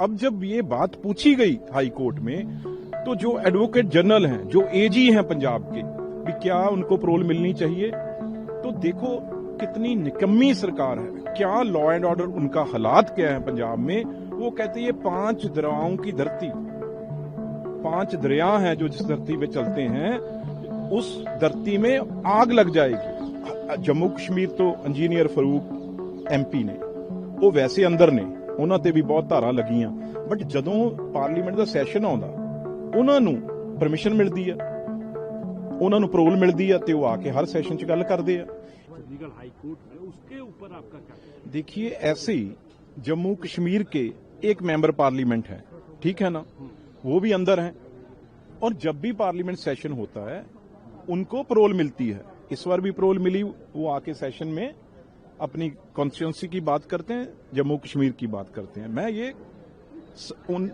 अब जब ये बात पूछी गई हाई कोर्ट में तो जो एडवोकेट जनरल हैं, जो एजी हैं पंजाब के भी क्या उनको प्रोल मिलनी चाहिए? तो देखो कितनी निकम्मी सरकार है। क्या लॉ एंड ऑर्डर उनका हालात क्या है पंजाब में? वो कहते ये पाँच दरियाओं की धरती। पाँच दरिया हैं जो जिस धरती पे चलते हैं, उस धरती में आग लग जाएगी। जम्मू कश्मीर तो इंजीनियर फरूक एमपी ने, वो वैसे अंदर ने। ਉਹਨਾਂ ਤੇ ਵੀ ਬਹੁਤ ਧਾਰਾਂ ਲੱਗੀਆਂ ਬਟ ਜਦੋਂ ਪਾਰਲੀਮੈਂਟ ਦਾ ਸੈਸ਼ਨ ਆਉਂਦਾ ਉਹਨਾਂ ਨੂੰ ਪਰਮਿਸ਼ਨ ਮਿਲਦੀ ਆ ਉਹਨਾਂ ਨੂੰ ਪ੍ਰੋਲ ਮਿਲਦੀ ਆ ਤੇ ਉਹ ਆ ਕੇ ਹਰ ਸੈਸ਼ਨ 'ਚ ਗੱਲ ਕਰਦੇ ਆ चंडीगढ़ हाई कोर्ट में उसके ऊपर आपका क्या कहना है? देखिए ऐसे ही जम्मू कश्मीर के एक मेंबर पार्लियामेंट है ठीक है ना वो भी अंदर हैं और जब भी पार्लियामेंट सेशन होता है उनको प्रोल मिलती है इस बार भी प्रोल मिली वो आके सेशन में अपनी कॉन्स्टिट्यूंसी की बात करते हैं, जम्मू कश्मीर की बात करते हैं। मैं ये उन,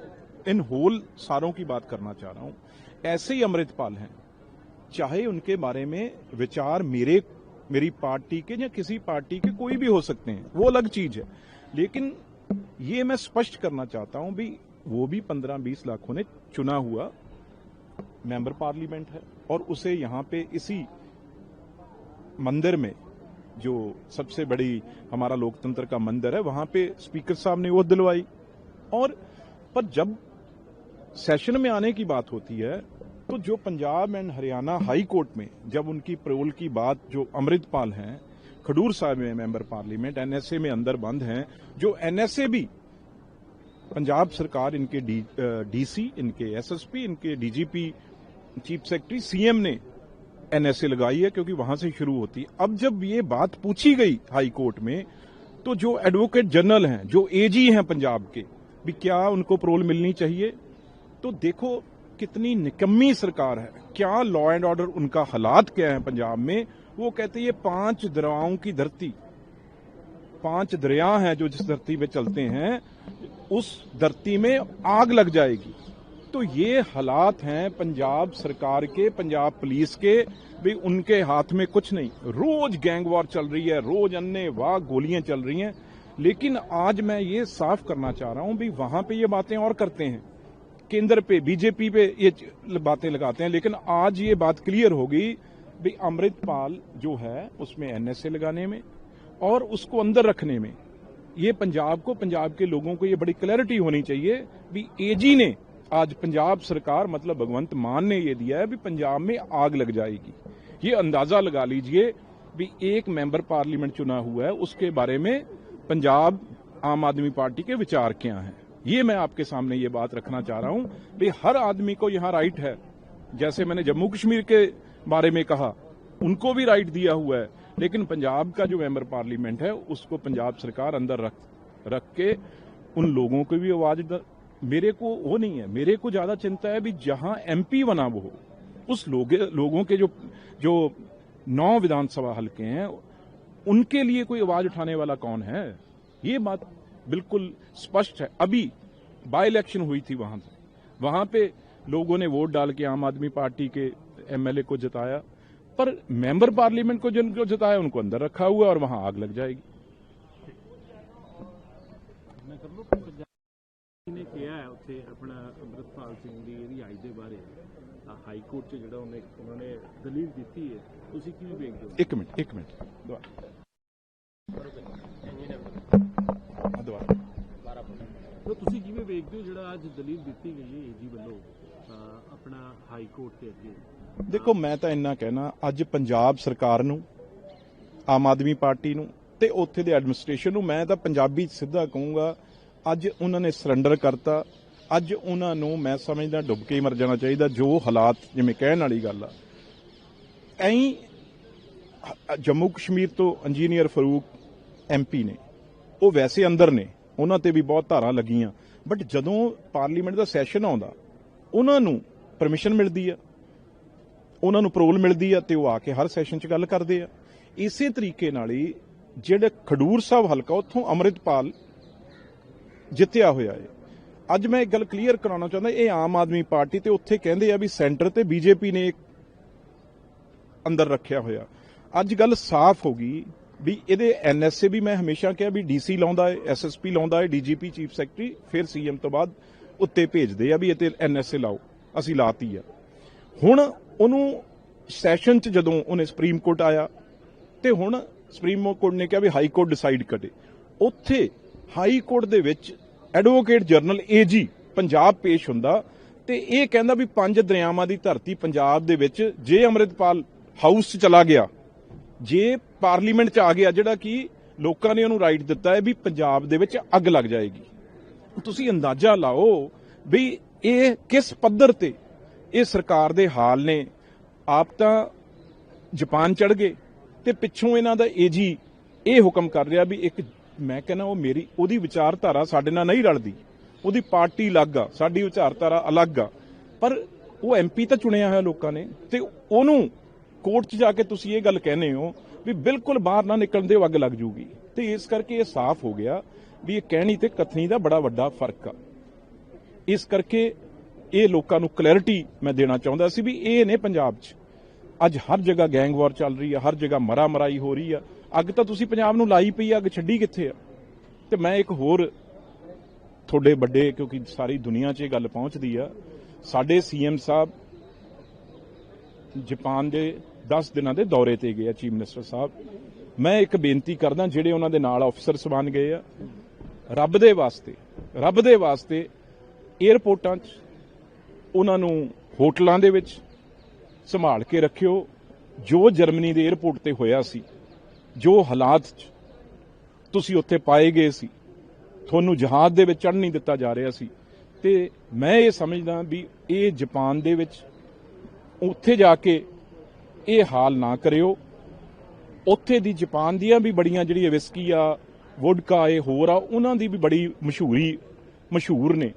इन होल सारों की बात करना चाह रहा हूँ। ऐसे ही अमृतपाल हैं। चाहे उनके बारे में विचार मेरे, मेरी पार्टी के या किसी पार्टी के कोई भी हो सकते हैं, वो अलग चीज़ है। लेकिन ये मैं स्पष्ट करना चाहता हूँ भी, वो भी पंद्रह बीस लाखों ने चुना हुआ मेंबर पार्लियामेंट है और उसे यहाँ पे इसी मंदिर में जो सबसे बड़ी हमारा लोकतंत्र का मंदिर है, वहाँ पे स्पीकर साहब ने वो दिलवाई। और, पर जब सेशन में आने की बात होती है तो जो Punjab and Haryana high court में, जब उनकी प्रोल की बात जो अमृतपाल हैं, खडूर साहब में मेंबर पार्लियामेंट एनएसए में अंदर बंद हैं, जो एनएसए भी, पंजाब सरकार इनके डीसी इनके एसएसपी इनके डीजीपी चीफ सेक्रेटरी सीएम ने एनएसए लगाई है क्योंकि वहाँ से शुरू होती है। अब जब ये बात पूछी गई हाई कोर्ट में तो जो एडवोकेट जनरल हैं, जो एजी हैं पंजाब के, भी क्या उनको प्रोल मिलनी चाहिए? तो देखो कितनी निकम्मी सरकार है। क्या लॉ एंड ऑर्डर उनका हालात क्या है पंजाब में? वो कहते हैं, ये पाँच दरियाओं की धरती, पाँच दरिया हैं जो जिस धरती पे चलते हैं, उस धरती में आग लग जाएगी। तो ये हालात हैं पंजाब सरकार के, पंजाब पुलिस के, भी उनके हाथ में कुछ नहीं। रोज गैंग वॉर चल रही है, रोज अन्य वाह गोलियाँ चल रही हैं। लेकिन आज मैं ये साफ़ करना चाह रहा हूँ, भी वहाँ पे ये बातें और करते हैं। केंद्र पे, बीजेपी पे ये बातें लगाते हैं, लेकिन आज ये बात क्लियर होगी, भी अमृतपाल जो है, उसमें एनएसए लगाने में और उसको अंदर रखने में। ये पंजाब को, पंजाब के लोगों को ये बड़ी क्लैरिटी होनी चाहिए, भी एजी ने आज पंजाब सरकार मतलब भगवंत मान ने ये दिया है भी पंजाब में आग लग जाएगी। ये अंदाज़ा लगा लीजिए भी एक मेंबर पार्लियामेंट चुना हुआ है, उसके बारे में पंजाब आम आदमी पार्टी के विचार क्या हैं? ये मैं आपके सामने ये बात रखना चाह रहा हूँ भी हर आदमी को यहाँ राइट है। जैसे मैंने जम्मू कश्मीर के बारे में कहा, उनको भी राइट दिया हुआ है, लेकिन पंजाब का जो मेंबर पार्लियामेंट है, उसको पंजाब सरकार अंदर रख रख के उन लोगों को भी आवाज़ मेरे को वो नहीं है। मेरे को ज़्यादा चिंता है भी जहाँ एमपी बना वो उस लोग, लोगों के जो जो नौ विधानसभा हल्के हैं उनके लिए कोई आवाज़ उठाने वाला कौन है? ये बात बिल्कुल स्पष्ट है। अभी बाई इलेक्शन हुई थी वहाँ से। वहाँ पे लोगों ने वोट डाल के आम आदमी पार्टी के एमएलए को जिताया पर मेंबर पार्लियामेंट को जिनको जिताया उनको अंदर रखा हुआ और वहाँ आग लग जाएगी। ਕਿਹਾ ਹੈ ਉੱਥੇ ਆਪਣਾ ਅਮਰਤਪਾਲ ਸਿੰਘ ਦੀ ਇਹਦੀ ਆਈ ਦੇ ਬਾਰੇ। ਹਾਈ ਕੋਰਟ 'ਚ ਜਿਹੜਾ ਉਹਨੇ ਉਹਨਾਂ ਨੇ ਦਲੀਲ ਦਿੱਤੀ ਹੈ। ਤੁਸੀਂ ਕੀ ਵੇਖਦੇ ਹੋ? ਇੱਕ ਮਿੰਟ ਇੱਕ ਮਿੰਟ। ਦੁਆ। ਦੁਆ। ਤੁਸੀਂ ਕਿਵੇਂ ਵੇਖਦੇ ਹੋ ਜਿਹੜਾ ਅੱਜ ਦਲੀਲ ਦਿੱਤੀ ਗਈ ਹੈ ਏਜੀ ਵੱਲੋਂ? ਆਪਣਾ ਹਾਈ ਕੋਰਟ ਦੇ ਅੱਗੇ। ਦੇਖੋ ਮੈਂ ਤਾਂ ਇੰਨਾ ਕਹਿਣਾ ਅੱਜ ਪੰਜਾਬ ਸਰਕਾਰ ਨੂੰ ਆਮ ਆਦਮੀ ਪਾਰਟੀ ਨੂੰ ਤੇ ਉੱਥੇ ਦੇ ਐਡਮਿਨਿਸਟ੍ਰੇਸ਼ਨ ਨੂੰ ਮੈਂ ਤਾਂ ਪੰਜਾਬੀ ਸਿੱਧਾ ਕਹੂੰਗਾ ਅੱਜ ਉਹਨਾਂ ਨੇ ਸਰੈਂਡਰ ਕਰਤਾ। ਅੱਜ ਉਹਨਾਂ ਨੂੰ ਮੈਂ ਸਮਝਦਾ ਡੁੱਬ ਕੇ ਹੀ ਮਰ ਜਾਣਾ ਚਾਹੀਦਾ, ਜੋ ਹਾਲਾਤ ਜਿਵੇਂ ਕਹਿਣ ਵਾਲੀ ਗੱਲ ਆ। ਐਂ ਜੰਮੂ ਕਸ਼ਮੀਰ ਤੋਂ ਇੰਜੀਨੀਅਰ ਫਰੂਕ ਐਮਪੀ ਨੇ। ਉਹ ਵੈਸੇ ਅੰਦਰ ਨੇ, ਉਹਨਾਂ ਤੇ ਵੀ ਬਹੁਤ ਧਾਰਾਂ ਲੱਗੀਆਂ। ਬਟ ਜਦੋਂ ਪਾਰਲੀਮੈਂਟ ਦਾ ਸੈਸ਼ਨ ਆਉਂਦਾ, ਉਹਨਾਂ ਨੂੰ ਪਰਮਿਸ਼ਨ ਮਿਲਦੀ ਆ। ਉਹਨਾਂ ਨੂੰ ਪਰੋਲ ਮਿਲਦੀ ਆ ਤੇ ਉਹ ਆ ਕੇ ਹਰ ਸੈਸ਼ਨ 'ਚ ਗੱਲ ਕਰਦੇ ਆ। ਇਸੇ ਤਰੀਕੇ ਨਾਲ ਹੀ ਜਿਹੜੇ ਖਡੂਰ ਸਾਹਿਬ ਹਲਕਾ, ਉੱਥੋਂ ਅੰਮ੍ਰਿਤਪਾਲ ਜਿੱਤਿਆ ਹੋਇਆ ਹੈ ਅੱਜ ਮੈਂ ਇੱਕ ਗੱਲ ਕਲੀਅਰ ਕਰਾਉਣਾ ਚਾਹੁੰਦਾ, ਇਹ ਆਮ ਆਦਮੀ ਪਾਰਟੀ ਤੇ ਉੱਥੇ ਕਹਿੰਦੇ ਆ ਵੀ ਸੈਂਟਰ ਤੇ ਬੀਜੇਪੀ ਨੇ ਅੰਦਰ ਰੱਖਿਆ ਹੋਇਆ। ਅੱਜ ਗੱਲ ਸਾਫ਼ ਹੋ ਗਈ ਵੀ ਇਹਦੇ ਐਨਐਸਏ ਵੀ ਮੈਂ ਹਮੇਸ਼ਾ ਕਿਹਾ ਵੀ ਡੀਸੀ ਲਾਉਂਦਾ ਹੈ ਐਸਐਸਪੀ ਲਾਉਂਦਾ ਹੈ ਡੀਜੀਪੀ ਚੀਫ ਸੈਕਟਰੀ ਫਿਰ ਸੀਐਮ ਤੋਂ ਬਾਅਦ ਉੱਤੇ ਭੇਜਦੇ ਆ ਵੀ ਇਹ ਤੇ ਐਨਐਸਏ ਲਾਓ, ਅਸੀਂ ਲਾਤੀ ਆ। ਹੁਣ ਉਹਨੂੰ ਸੈਸ਼ਨ 'ਚ ਜਦੋਂ ਉਹਨੇ ਸੁਪਰੀਮ ਕੋਰਟ ਆਇਆ ਤੇ ਹੁਣ ਸੁਪਰੀਮ ਕੋਰਟ ਨੇ ਕਿਹਾ ਵੀ ਹਾਈ ਕੋਰਟ ਡਿਸਾਈਡ ਕਰੇ। ਉੱਥੇ ਹਾਈ ਕੋਰਟ ਦੇ ਵਿੱਚ ਐਡਵੋਕੇਟ ਜਨਰਲ ਏਜੀ ਪੰਜਾਬ ਪੇਸ਼ ਹੁੰਦਾ ਤੇ ਇਹ ਕਹਿੰਦਾ ਵੀ ਪੰਜ ਦਰਿਆਵਾਂ ਦੀ ਧਰਤੀ ਪੰਜਾਬ ਦੇ ਵਿੱਚ ਜੇ ਅੰਮ੍ਰਿਤਪਾਲ ਹਾਊਸ 'ਚ ਚਲਾ ਗਿਆ, ਜੇ ਪਾਰਲੀਮੈਂਟ 'ਚ ਆ ਗਿਆ ਜਿਹੜਾ ਕਿ ਲੋਕਾਂ ਨੇ ਉਹਨੂੰ ਰਾਈਟ ਦਿੱਤਾ ਹੈ ਵੀ ਪੰਜਾਬ ਦੇ ਵਿੱਚ ਅੱਗ ਲੱਗ ਜਾਏਗੀ। ਤੁਸੀਂ ਅੰਦਾਜ਼ਾ ਲਾਓ ਵੀ ਇਹ ਕਿਸ ਪੱਧਰ ਤੇ ਇਹ ਸਰਕਾਰ ਦੇ ਹਾਲ ਨੇ? ਆਪ ਤਾਂ ਜਾਪਾਨ ਚੜ ਗਏ ਤੇ ਪਿੱਛੋਂ ਇਹਨਾਂ ਦਾ ਏਜੀ ਇਹ ਹੁਕਮ ਕਰ ਰਿਹਾ ਵੀ ਇੱਕ ਮੈਂ ਕਹਿੰਦਾ ਉਹ ਮੇਰੀ, ਉਹਦੀ ਵਿਚਾਰਧਾਰਾ ਸਾਡੇ ਨਾਲ ਨਹੀਂ ਰਲਦੀ। ਉਹਦੀ ਪਾਰਟੀ ਅਲੱਗ ਆ, ਸਾਡੀ ਵਿਚਾਰਧਾਰਾ ਅਲੱਗ ਆ। ਪਰ ਉਹ ਐਮਪੀ ਤਾਂ ਚੁਣਿਆ ਹੋਇਆ ਲੋਕਾਂ ਨੇ ਤੇ ਉਹਨੂੰ ਕੋਰਟ 'ਚ ਜਾ ਕੇ ਤੁਸੀਂ ਇਹ ਗੱਲ ਕਹਿੰਦੇ ਹੋ ਵੀ ਬਿਲਕੁਲ ਬਾਹਰ ਨਾ ਨਿਕਲਣ ਦੇ ਅੱਗ ਲੱਗ ਜੂਗੀ। ਤੇ ਇਸ ਕਰਕੇ ਇਹ ਸਾਫ਼ ਹੋ ਗਿਆ ਵੀ ਇਹ ਕਹਿਣੀ ਤੇ ਕਥਨੀ ਦਾ ਬੜਾ ਵੱਡਾ ਫ਼ਰਕ ਆ। ਇਸ ਕਰਕੇ ਇਹ ਲੋਕਾਂ ਨੂੰ ਕਲੈਰਿਟੀ ਮੈਂ ਦੇਣਾ ਚਾਹੁੰਦਾ ਸੀ ਵੀ ਇਹ ਨੇ ਪੰਜਾਬ 'ਚ। ਅੱਜ ਹਰ ਜਗ੍ਹਾ ਗੈਂਗ ਵਾਰ ਚੱਲ ਰਹੀ ਆ, ਹਰ ਜਗ੍ਹਾ ਮਰਾ ਮਰਾਈ ਹੋ ਰਹੀ ਆ। ਅੱਗ ਤਾਂ ਤੁਸੀਂ ਪੰਜਾਬ ਨੂੰ ਲਾਈ ਪਈ ਅੱਗ ਛੱਡੀ ਕਿੱਥੇ ਆ? ਤੇ ਮੈਂ ਇੱਕ ਹੋਰ ਤੁਹਾਡੇ ਵੱਡੇ, ਕਿਉਂਕਿ ਸਾਰੀ ਦੁਨੀਆ 'ਚ ਇਹ ਗੱਲ ਪਹੁੰਚਦੀ ਆ। ਸਾਡੇ ਸੀਐਮ ਸਾਹਿਬ ਜਾਪਾਨ ਦੇ 10 ਦਿਨਾਂ ਦੇ ਦੌਰੇ ਤੇ ਗਏ ਆ, ਚੀਫ ਮਿਨਿਸਟਰ ਸਾਹਿਬ। ਮੈਂ ਇੱਕ ਬੇਨਤੀ ਕਰਦਾ, ਜਿਹੜੇ ਉਹਨਾਂ ਦੇ ਨਾਲ ਅਫਸਰ ਸਬੰਧ ਗਏ ਆ, ਰੱਬ ਦੇ ਵਾਸਤੇ, ਰੱਬ ਦੇ ਵਾਸਤੇ 에ਅਰਪੋਰਟਾਂ 'ਚ ਉਹਨਾਂ ਨੂੰ ਹੋਟਲਾਂ ਦੇ ਵਿੱਚ ਸੰਭਾਲ ਕੇ ਰੱਖਿਓ। ਜੋ ਜਰਮਨੀ ਦੇ 에ਅਰਪੋਰਟ ਤੇ ਹੋਇਆ ਸੀ ਜੋ ਹਾਲਾਤ 'ਚ ਤੁਸੀਂ ਉੱਥੇ ਪਾਏ ਗਏ ਸੀ, ਤੁਹਾਨੂੰ ਜਹਾਜ਼ ਦੇ ਵਿੱਚ ਚੜ੍ਹਨ ਨਹੀਂ ਦਿੱਤਾ ਜਾ ਰਿਹਾ ਸੀ। ਤੇ ਮੈਂ ਇਹ ਸਮਝਦਾ ਵੀ ਇਹ ਜਾਪਾਨ ਦੇ ਵਿੱਚ ਉੱਥੇ ਜਾ ਕੇ ਇਹ ਹਾਲ ਨਾ ਕਰਿਓ। ਉੱਥੇ ਦੀ ਜਾਪਾਨ ਦੀਆਂ ਵੀ ਬੜੀਆਂ ਜਿਹੜੀ ਵਿਸਕੀ ਆ ਵੋਡਕਾ ਇਹ ਹੋਰ ਆ, ਉਹਨਾਂ ਦੀ ਵੀ ਬੜੀ ਮਸ਼ਹੂਰੀ, ਮਸ਼ਹੂਰ ਨੇ।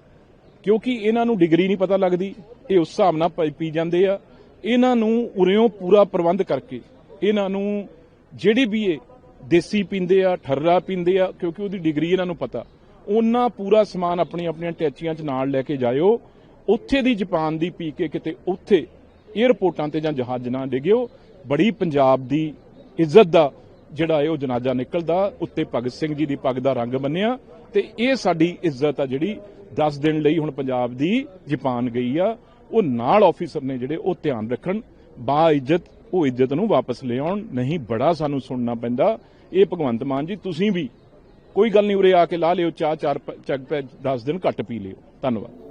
ਕਿਉਂਕਿ ਇਹਨਾਂ ਨੂੰ ਡਿਗਰੀ ਨਹੀਂ ਪਤਾ ਲੱਗਦੀ, ਇਹ ਉਸ ਹਿਸਾਬ ਨਾਲ ਪੀ ਜਾਂਦੇ ਆ। ਇਹਨਾਂ ਨੂੰ ਉਰਿਓਂ ਪੂਰਾ ਪ੍ਰਬੰਧ ਕਰਕੇ, ਇਹਨਾਂ ਨੂੰ ਜਿਹੜੀ ਵੀ ਇਹ ਦੇਸੀ ਪੀਂਦੇ ਆ, ਠਰਰਾ ਪੀਂਦੇ ਆ, ਕਿਉਂਕਿ ਉਹਦੀ ਡਿਗਰੀ ਇਹਨਾਂ ਨੂੰ ਪਤਾ, ਉਹਨਾਂ ਪੂਰਾ ਸਮਾਨ ਆਪਣੀਆਂ ਆਪਣੀਆਂ ਟੈਚੀਆਂ 'ਚ ਨਾਲ ਲੈ ਕੇ ਜਾਇਓ। ਉੱਥੇ ਦੀ ਜਾਪਾਨ ਦੀ ਪੀ ਕੇ ਕਿਤੇ ਉੱਥੇ 에ਅਰਪੋਰਟਾਂ ਤੇ ਜਾਂ ਜਹਾਜ਼ ਨਾ ਡਿੱਗਿਓ। ਬੜੀ ਪੰਜਾਬ ਦੀ ਇੱਜ਼ਤ ਦਾ ਜਿਹੜਾ ਹੈ ਉਹ ਜਨਾਜ਼ਾ ਨਿਕਲਦਾ, ਉੱਤੇ ਭਗਤ ਸਿੰਘ ਜੀ ਦੀ ਪੱਗ ਦਾ ਰੰਗ ਬੰਨਿਆ ਤੇ ਇਹ ਸਾਡੀ ਇੱਜ਼ਤ ਆ ਜਿਹੜੀ 10 ਦਿਨ ਲਈ ਹੁਣ ਪੰਜਾਬ ਦੀ ਜਾਪਾਨ ਗਈ ਆ। ਉਹ ਨਾਲ ਆਫੀਸਰ ਨੇ ਜਿਹੜੇ ਉਹ ਧਿਆਨ ਰੱਖਣ, ਬਾ ਇੱਜ਼ਤ ਉਹ ਇੱਜ਼ਤ ਨੂੰ ਵਾਪਸ ਲੈ ਆਉਣ ਨਹੀਂ, ਬੜਾ ਸਾਨੂੰ ਸੁਣਨਾ ਪੈਂਦਾ। ਇਹ ਭਗਵੰਤ ਮਾਨ ਜੀ, ਤੁਸੀਂ ਵੀ ਕੋਈ ਗੱਲ ਨਹੀਂ ਉਰੇ ਆ ਕੇ ਲਾ ਲਿਓ, ਚਾਹ, ਚਾਰ ਪ- ਚੱਗ ਪੈ 10 ਦਿਨ ਘੱਟ ਪੀ ਲਿਓ। ਧੰਨਵਾਦ।